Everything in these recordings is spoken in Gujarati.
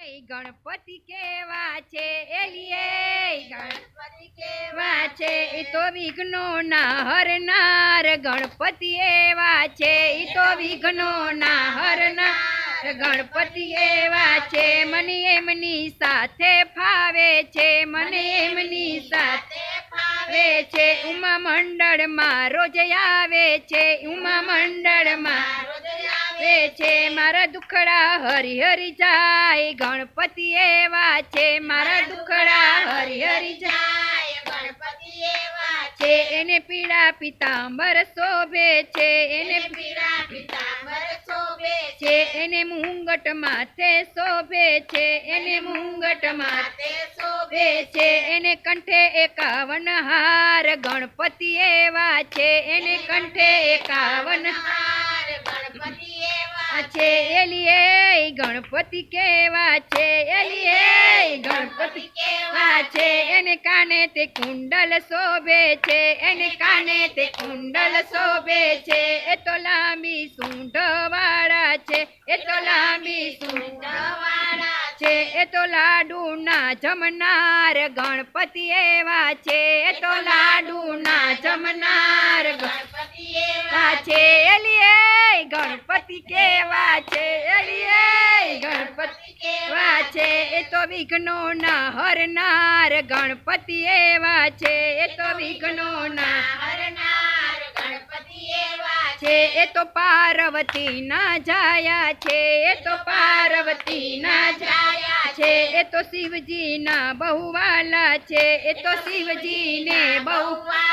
ગણપતિ કેવા છે? એલીએ ગણપતિ કેવા છે? એ તો વિઘ્નો ના હરનાર ગણપતિ એવા છે. એ તો વિઘ્નો ના હરનાર ગણપતિ એવા છે. મને એમની સાથે ફાવે છે. મને એમની સાથે ફાવે છે. ઉમા મંડળમાં રોજ આવે છે. ઉમા મંડળમાં આવે છે મારા દુખડા હરી હરી જાય ગણપતિ એવા છે મારા દુખડા હરી હરી જાય ગણપતિ એવા છે. એને પીળા પિતાંબર શોભે છે એને પીળા પિતાંબર શોભે છે એને મુંગટ માથે શોભે છે એને મુંગટ માથે શોભે છે એને કંઠે એકાવન હાર ગણપતિ એવા છે એને કંઠે એકાવન હાર એલીએ ગણપતિ કેવા છે? એલીએ ગણપતિ કેવા છે? એને કાને તે કુંડલ શોભે છે? એને કાને તે કુંડલ શોભે છે? એ તો લાંબી સૂંઢ વાળા છે. એ તો લાંબી સૂંઢ વાળા છે. એ તો લાડુના જમનાર ગણપતિ એવા છે. એ તો લાડુના જમનાર ગણપતિ એવા છે. એલીએ ગણપતિ કેવા છે એલીએ ગણપતિ કેવા છે એ તો વિઘ્નો ના હરનાર ગણપતિ એવા છે. એ તો વિઘ્નો ના હરનાર ગણપતિ એવા છે. એ તો પાર્વતી ના જાયા છે. એ તો પાર્વતી ના જાયા છે. એ તો શિવજી ના બહુવાલા છે. એ તો શિવજી ને બહુ વાલા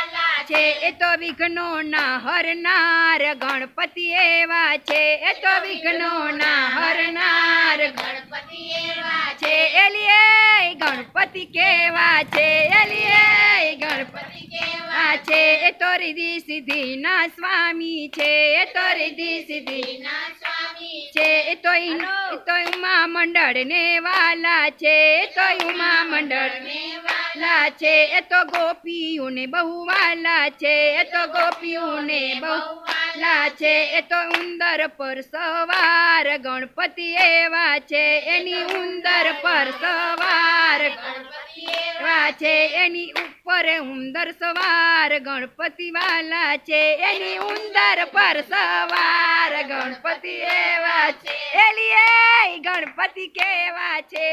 છે, એ તો વિઘ્નો ના હરનાર ગણપતિ એવા છે. એ તો વિઘ્નો ના હરનાર ગણપતિ એવા છે. એલીએ ગણપતિ કેવા છે? એલીએ ગણપતિ કેવા છે? એ તો રિધિ સિદ્ધિ ના સ્વામી છે. એ તો રિધિ સિદ્ધિ ના સ્વામી છે. એ તો એ તો મંડળ ને વાલા છે, તો ઉમા મંડળ વાલા છે, એ તો ગોપીઓને બહુ વાલા છે, એ તો ગોપીઓને બહુ વાલા છે, એ તો ઉંદર પર સવાર ગણપતિ એવા છે, એની ઉંદર પર સવાર એવા છે, એની ઉપર ઉંદર સવાર ગણપતિ વાલા છે, એની ઉંદર પર સવાર ગણપતિ એવા છે. એલીએ ગણપતિ કેવા છે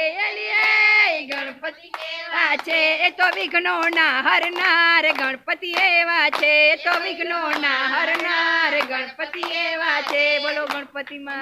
ગણપતિ કેવા છે? એ તો વિઘ્નો ના હરનાર ગણપતિ એવા છે. એ તો વિઘ્નો ના હરનાર ગણપતિ એવા છે. બોલો ગણપતિ માં